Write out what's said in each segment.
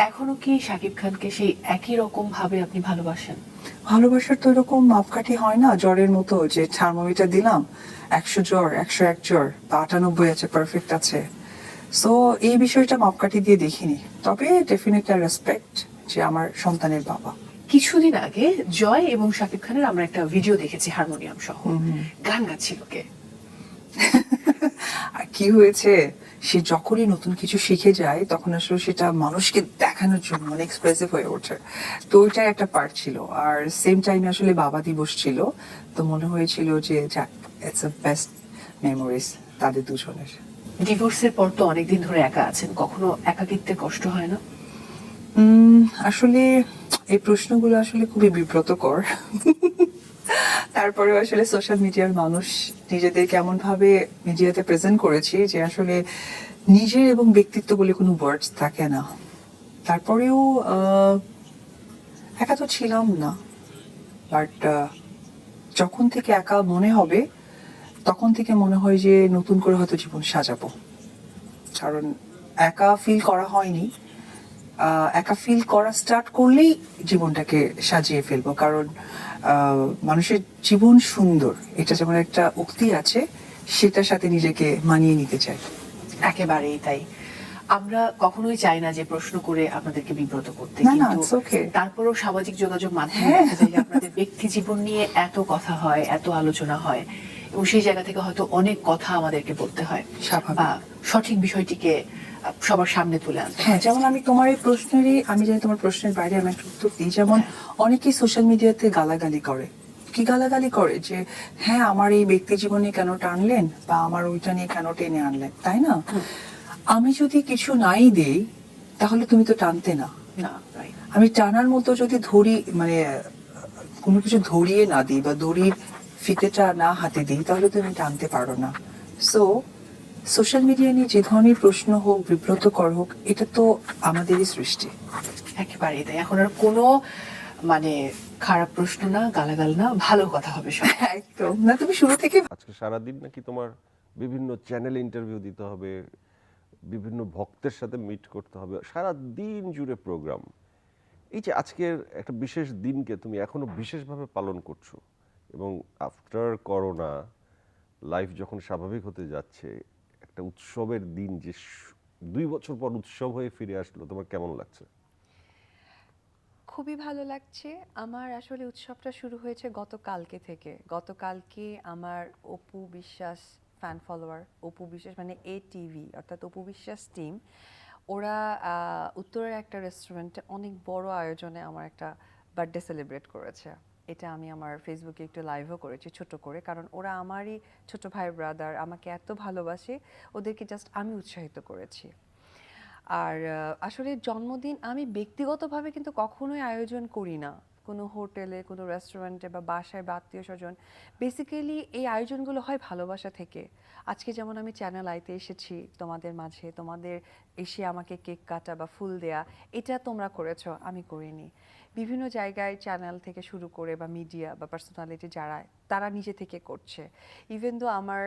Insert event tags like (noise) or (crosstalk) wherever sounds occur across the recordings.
এখনও কি শাকিব খানকে সেই একই রকম ভাবে আপনি ভালোবাসেন? ভালোবাসার তো এরকম মাপকাঠি হয় না জ্বরের মতো যে থার্মোমিটার দিলাম একশো জ্বর একশো এক জ্বর বা আটানব্বই আছে পারফেক্ট আছে। সো এই বিষয়টা মাপকাঠি দিয়ে দেখিনি। তবে ডেফিনেটলি রেসপেক্ট যে আমার সন্তানের বাবা। কিছুদিন আগে জয় এবং শাকিব খানের আমরা একটা ভিডিও দেখেছি হারমোনিয়াম সহ। গান গাচ্ছিল কে? (laughs) আর কি হয়েছে? সে যখনই নতুন কিছু শিখে যায় তখন আসলে সেটা মানুষকে দেখানোর জন্য মানে এক্সপ্রেসিভ হয়ে ওঠে। তো ওইটাই একটা পার্ট ছিল। আর সেম টাইমে আসলে বাবা দিবস ছিল। তো মনে হয়েছিল যে যাক ইটস আ বেস্ট মেমোরিজ তাদের দুজনের। ডিভোর্সের পর তো অনেকদিন ধরে একা আছেন। কখনো একাকিত্বে কষ্ট হয় না? আসলে এই প্রশ্নগুলো আসলে খুবই বিব্রতকর। (laughs) তারপরে আসলে সোশ্যাল মিডিয়ার মানুষ নিজেদের কেমন ভাবে মিডিয়াতে প্রেজেন্ট করেছি যে আসলে নিজের এবং ব্যক্তিত্ব বলে কোনো ওয়ার্ডস থাকে না। তারপরেও একা তো ছিলাম না। বাট যখন থেকে একা মনে হবে, তখন থেকে মনে হয় যে নতুন করে হয়তো জীবন সাজাবো। কারণ একা ফিল করা হয়নি। একা ফিল করা স্টার্ট করলেই জীবনটাকে সাজিয়ে ফেলব কারণ মানুষের জীবন সুন্দর এটা যেমন একটা উক্তি আছে সেটার সাথে নিজেকে মানিয়ে নিতে চাই একেবারেই তাই আমরা কখনোই চাই না যে প্রশ্ন করে আপনাদেরকে বিব্রত করতে. তারপরেও সামাজিক যোগাযোগ মাধ্যমে হ্যাঁ। আপনাদের ব্যক্তি জীবন নিয়ে এত কথা হয় এত আলোচনা হয় এবং সেই জায়গা থেকে হয়তো অনেক কথা আমাদেরকে বলতে হয়। বা সঠিক বিষয়টিকে সবার সামনে তুলে আনতে হ্যাঁ যেমন আমি তোমার এই প্রশ্নেরই আমি জানি তোমার প্রশ্নের বাইরে আমি একটা উত্তর দিই। যেমন অনেকেই সোশ্যাল মিডিয়াতে গালাগালি করে। কি গালাগালি করে? যে হ্যাঁ আমার এই ব্যক্তি জীবনে কেন টানলেন? বা আমার ওইটা নিয়ে কেন টেনে আনলেন? তাই না? আমি যদি কিছু নাই দেই তাহলে তুমি তো টানতে না। না আমি টানার মতো যদি ধরি মানে কোনো কিছু ধরিয়ে না দিই বা দড়ির ফিতেটা না হাতে দিই তাহলে তুমি টানতে পারো না। সো সোশ্যাল মিডিয়া নিয়ে যে ধরনের প্রশ্ন হোক বিব্রতকর হোক এটা তো আমাদেরই সৃষ্টি। একেবারেই তাই। এখন আর কোনো মানে খারাপ প্রশ্ন না গালাগাল না ভালো কথা হবে সব। (laughs) একদম। না তুমি শুরু থেকে আজকে সারাদিন নাকি তোমার বিভিন্ন চ্যানেলে ইন্টারভিউ দিতে হবে বিভিন্ন ভক্তের সাথে মিট করতে হবে সারা দিন জুড়ে প্রোগ্রাম এই যে আজকের একটা বিশেষ দিনকে তুমি এখনও বিশেষভাবে পালন করছ এবং আফটার করোনা লাইফ যখন স্বাভাবিক হতে যাচ্ছে একটা উৎসবের দিন যে দুই বছর পর উৎসব হয়ে ফিরে আসলো, তোমার কেমন লাগছে? খুবই ভালো লাগছে। আমার আসলে উৎসবটা শুরু হয়েছে গতকালকে থেকে। গতকালকে আমার অপু বিশ্বাস ফ্যান ফলোয়ার অপু বিশ্বাস মানে এ টিভি অর্থাৎ অপু বিশ্বাস টিম ওরা উত্তরের একটা রেস্টুরেন্টে অনেক বড় আয়োজনে আমার একটা বার্থডে সেলিব্রেট করেছে। এটা আমি আমার ফেসবুকে একটু লাইভও করেছি, ছোট করে। কারণ ওরা আমারই ছোট ভাই ব্রাদার আমাকে এত ভালোবাসে, ওদেরকে জাস্ট আমি উৎসাহিত করেছি। আর আসলে জন্মদিন আমি ব্যক্তিগতভাবে কিন্তু কখনোই আয়োজন করি না। কোনো হোটেলে, কোনো রেস্টুরেন্টে বা বাসায় বা আত্মীয় স্বজন বেসিক্যালি এই আয়োজনগুলো হয় ভালোবাসা থেকে। আজকে যেমন আমি চ্যানেল আইতে এসেছি তোমাদের মাঝে, তোমাদের এসে আমাকে কেক কাটা বা ফুল দেয়া, এটা তোমরা করেছ, আমি করিনি। বিভিন্ন জায়গায় চ্যানেল থেকে শুরু করে বা মিডিয়া বা পার্সোনালিটি যারা, তারা নিজে থেকে করছে। ইভেন দো আমার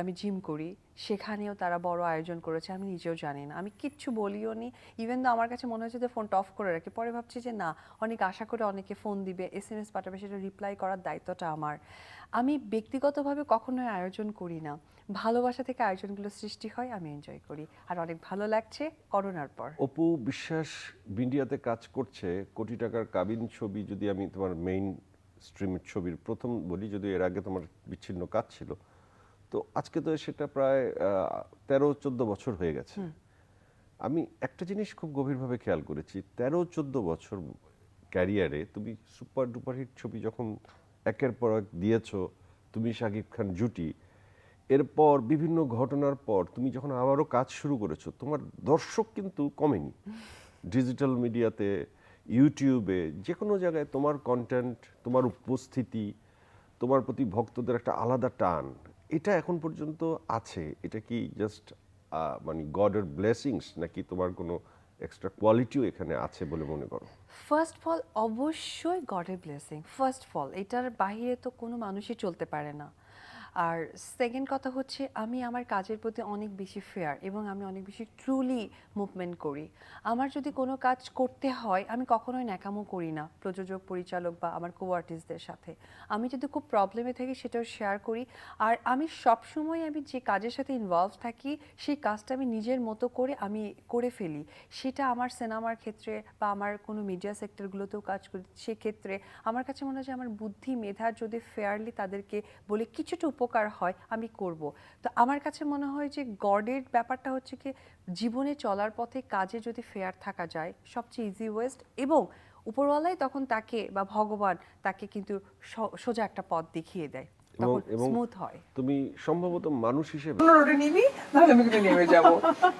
আমি জিম করি, সেখানেও তারা বড় আয়োজন করেছে, আমি নিজেও জানি না। আমি কিচ্ছু বলিও নি। ইভেন দো আমার কাছে মনে হচ্ছে যে ফোনটা অফ করে রাখি, পরে ভাবছি যে না, অনেক আশা করে অনেকে ফোন দিবে এস এম এস পাঠাবে, সেটা রিপ্লাই করার দায়িত্বটা আমার। আমি ব্যক্তিগতভাবে কখনোই আয়োজন করি না। ভালোবাসা থেকে আয়োজনগুলো সৃষ্টি হয় আমি এনজয় করি। আর অনেক ভালো লাগছে করোনার পর। অপু বিশ্বাস ইন্ডিয়াতে কাজ করছে কোটি টাকার কাবিন ছবি যদি আমি তোমার মেইন স্ট্রিমের ছবির প্রথম বলি যদি এর আগে তোমার বিচ্ছিন্ন কাজ ছিল। তো আজকে তো সেটা প্রায় তেরো চোদ্দ বছর হয়ে গেছে। আমি একটা জিনিস খুব গভীরভাবে খেয়াল করেছি তেরো চোদ্দ বছর ক্যারিয়ারে তুমি সুপার ডুপার হিট ছবি যখন একের পর এক দিয়েছ তুমি শাকিব খান জুটি। এরপর বিভিন্ন ঘটনার পর তুমি যখন আবারও কাজ শুরু করেছ, তোমার দর্শক কিন্তু কমেনি। ডিজিটাল মিডিয়াতে, ইউটিউবে যে কোনো জায়গায় তোমার কন্টেন্ট তোমার উপস্থিতি, তোমার প্রতি ভক্তদের একটা আলাদা টান, এটা এখন পর্যন্ত আছে। এটা কি জাস্ট মানে গডের ব্লেসিংস নাকি তোমার কোনো এক্সট্রা কোয়ালিটিও এখানে আছে বলে মনে করো। ফার্স্ট ফল অবশ্যই গডের ব্লেসিং ফার্স্ট ফল এটার বাইরে তো কোনো মানুষই চলতে পারে না। আর সেকেন্ড কথা হচ্ছে, আমি আমার কাজের প্রতি অনেক বেশি ফেয়ার এবং আমি অনেক বেশি ট্রুলি মুভমেন্ট করি। আমার যদি কোনো কাজ করতে হয়, আমি কখনোই ন্যাকামো করি না, প্রযোজক, পরিচালক বা আমার কো আর্টিস্টদের সাথে। আমি যদি খুব প্রবলেমে থাকি, সেটাও শেয়ার করি। আর আমি সবসময় আমি যে কাজের সাথে ইনভলভ থাকি, সেই কাজটা আমি নিজের মতো করে আমি করে ফেলি। সেটা আমার সিনেমার ক্ষেত্রে বা আমার কোনো মিডিয়া সেক্টরগুলোতেও কাজ করি। সেক্ষেত্রে আমার কাছে মনে হয় যে, আমার বুদ্ধি, মেধা যদি ফেয়ারলি তাদেরকে বলে, কিছুটা উপকার হয় আমি করব। তো আমার কাছে মনে হয় যে গডের ব্যাপারটা হচ্ছে কি জীবনে চলার পথে কাজে যদি ফেয়ার থাকা যায় সবচেয়ে ইজি ওয়েস্ট এবং উপরওয়ালাই তখন তাকে বা ভগবান তাকে কিন্তু সোজা একটা পথ দেখিয়ে দেয় এবং স্মুথ হয়। তুমি সম্ভবত মানুষ হিসেবে রোডে নিবি নাহলে আমি কিন্তু নেমে যাব।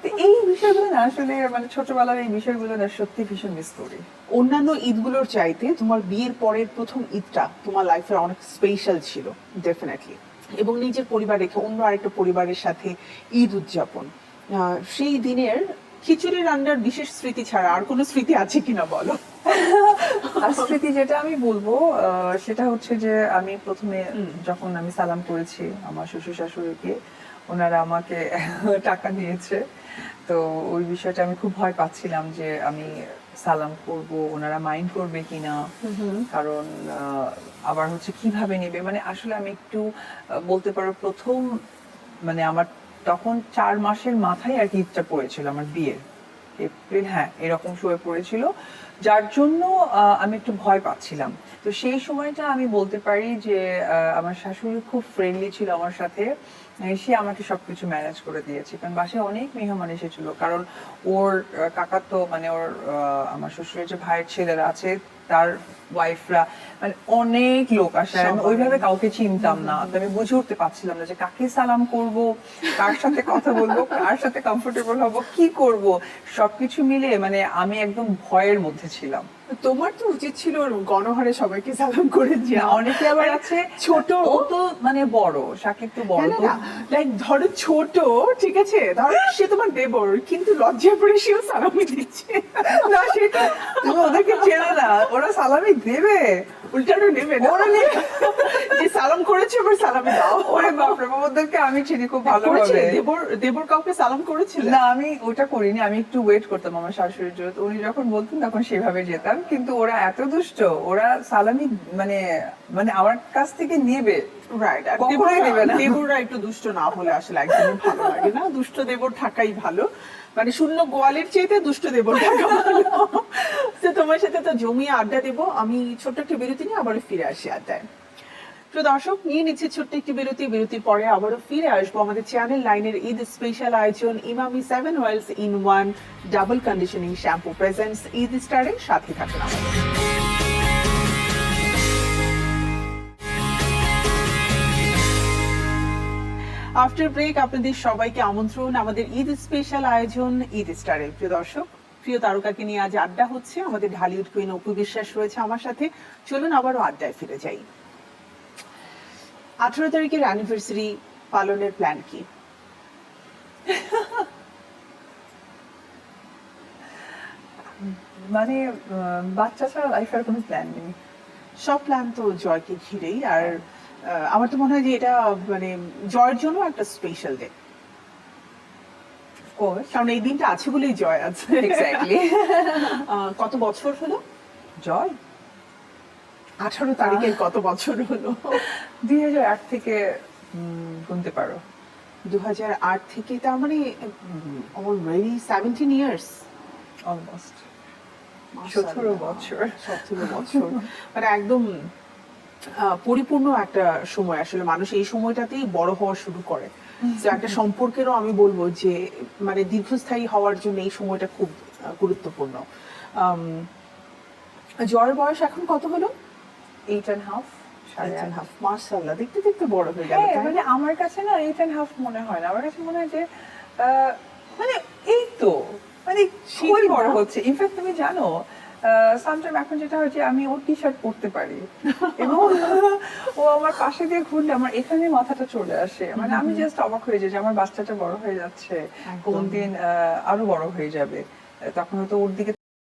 তো এই বিষয়গুলো না আসলে মানে ছোটবেলার এই বিষয়গুলো না সত্যি ভীষণ মিস করি। অন্যান্য ঈদগুলোর চাইতে তোমার বিয়ের পরের প্রথম ঈদটা তোমার লাইফের অনেক স্পেশাল ছিল ডেফিনেটলি এবং নিজের পরিবার রেখে অন্য আরেকটা পরিবারের সাথে ঈদ উদযাপন। সেই দিনের খিচুড়ি রান্নার বিশেষ স্মৃতি ছাড়া আর কোনো স্মৃতি আছে কিনা বলো? আর স্মৃতি যেটা আমি বলব সেটা হচ্ছে যে আমি প্রথমে যখন আমি সালাম করেছি আমার শ্বশুর শাশুড়িকে ওনারা আমাকে (laughs) টাকা দিয়েছে। তো ওই বিষয়টা আমি খুব ভয় পাচ্ছিলাম যে আমি সালাম করব ওনারা মাইন্ড করবে কিনা কারণ আবার হচ্ছে কীভাবে নেবে? মানে আসলে আমি একটু বলতে পারো প্রথম মানে আমার তখন চার মাসের মাথায় আর কি ঈদটা পড়েছিল আমার বিয়ের এপ্রিল হ্যাঁ এরকম সময় পড়েছিল। যার জন্য আমি একটু ভয় পাচ্ছিলাম। তো সেই সময়টা আমি বলতে পারি যে আমার শাশুড়ি খুব ফ্রেন্ডলি ছিল আমার সাথে। সে আমাকে সবকিছু ম্যানেজ করে দিয়েছে। কারণ বাসায় অনেক মেহমান এসেছিল। কারণ ওর কাকা তো মানে ওর আমার শ্বশুরের যে ভাইয়ের ছেলেরা আছে তার ওয়াইফরা মানে অনেক লোক আসে। আমি ওইভাবে কাউকে চিনতাম না। তো আমি বুঝে উঠতে পারছিলাম না যে কাকে সালাম করব কার সাথে কথা বলব কার সাথে কমফোর্টেবল হব কি করব। সবকিছু মিলে মানে আমি একদম ভয়ের মধ্যে ছিলাম। তোমার তো উচিত ছিল গণহারে সবাইকে সালাম করে না, অনেকে আবার আছে ছোট। ও তো মানে বড় সাকিব তো বড়। লাইক ধরো ছোট ঠিক আছে? ধরো সে তোমার দেবর কিন্তু লজ্জা পড়ে সেও সালামি দিচ্ছে। না সেটা তুমি ওদেরকে চেনো না। ওরা সালামি দেবে। উল্টানো নেবে না। ওরা নেবে। যে সালাম করেছে আবার সালামি দাও। ওরে ওদেরকে আমি চিনি খুব করেছে? দেবর দেবর কাউকে সালাম করেছিল? না আমি ওটা করিনি। আমি একটু ওয়েট করতাম আমার শাশুড়ির জন্য। উনি যখন বলতেন তখন সেভাবে যেতাম। কিন্তু ওরা এত দুষ্ট ওরা সালামি মানে মানে আমার কাছ থেকে নেবে। রাইট আর কখনোই দেবররা- না। দেবররা একটু দুষ্ট না হলে আসলে একদমই ভালো লাগে না। দুষ্ট দেবর থাকাই ভালো। মানে শূন্য গোয়ালের চেয়েতে দুষ্ট দেবর থাকা ভালো। তো তোমার সাথে তো জমিয়ে আড্ডা দেবো। আমি ছোট্ট একটা বিরতি নিয়ে আবার ফিরে আসি আড্ডায়। প্রিয় দর্শক নিয়ে নিচ্ছে ছোট্ট একটি বিরতি। বিরতির পরে আবারও ফিরে আসব আমাদের চ্যানেল লাইনের ঈদ স্পেশাল আয়োজন Emami seven wells in one double conditioning shampoo presents Eid স্টারের সাথে থাকুন আমাদের। আফটার ব্রেক আপনাদের সবাইকে আমন্ত্রণ আমাদের ঈদ স্পেশাল আয়োজন ঈদ স্টারে প্রিয় দর্শক প্রিয় তারকাকে নিয়ে আজ আড্ডা হচ্ছে। আমাদের ঢালিউড কুইন অপু বিশ্বাস রয়েছে আমার সাথে। চলুন আবারও আড্ডায় ফিরে যাই। আঠারো তারিখের অ্যানিভার্সারি পালনের প্ল্যান কি? মানে বাচ্চা ছাড়া লাইফের কোনো প্ল্যান নেই। সব প্ল্যান তো জয়কে ঘিরেই। আর আমার তো মনে হয় যে এটা মানে জয়ের জন্য একটা স্পেশাল ডে কারণ এই দিনটা আছে বলেই জয় আছে। এক্স্যাক্টলি (laughs) কত বছর হলো? জয়? আঠারো তারিখের কত বছর হলো? দুই হাজার আট থেকে গুনতে পারো। দু হাজার আট থেকে তার মানে অলরেডি সেভেন্টিন ইয়ার্স অলমোস্ট সতেরো বছর। সতেরো বছর। মানে একদম পরিপূর্ণ একটা সময় আসলে। মানুষ এই সময়টাতেই বড় হওয়া শুরু করে। তো একটা সম্পর্কেরও আমি বলব যে মানে দীর্ঘস্থায়ী হওয়ার জন্য এই সময়টা খুব গুরুত্বপূর্ণ। জয়ের বয়স এখন কত হলো? এইট অ্যান্ড হাফ মার্শাল্লাহ দেখতে দেখতে বড় হয়ে গেল হ্যাঁ? মানে আমার কাছে না এইট অ্যান্ড হাফ মনে হয় না। আমার কাছে মনে হয় যে আহ, মানে এই তো মানে খুবই বড় হচ্ছে। ইনফ্যাক্ট তুমি জানো সামটাইম এখন যেটা হয়েছে আমি ওর টি শার্ট পরতে পারি। এবং ও আমার পাশে দিয়ে ঘুরলে আমার এখানে মাথাটা চলে আসে। মানে আমি জাস্ট অবাক হয়ে যাই যে আমার বাচ্চাটা বড় হয়ে যাচ্ছে। কোনদিন কোন দিন আরও বড় হয়ে যাবে। তখন হয়তো ওর দিকে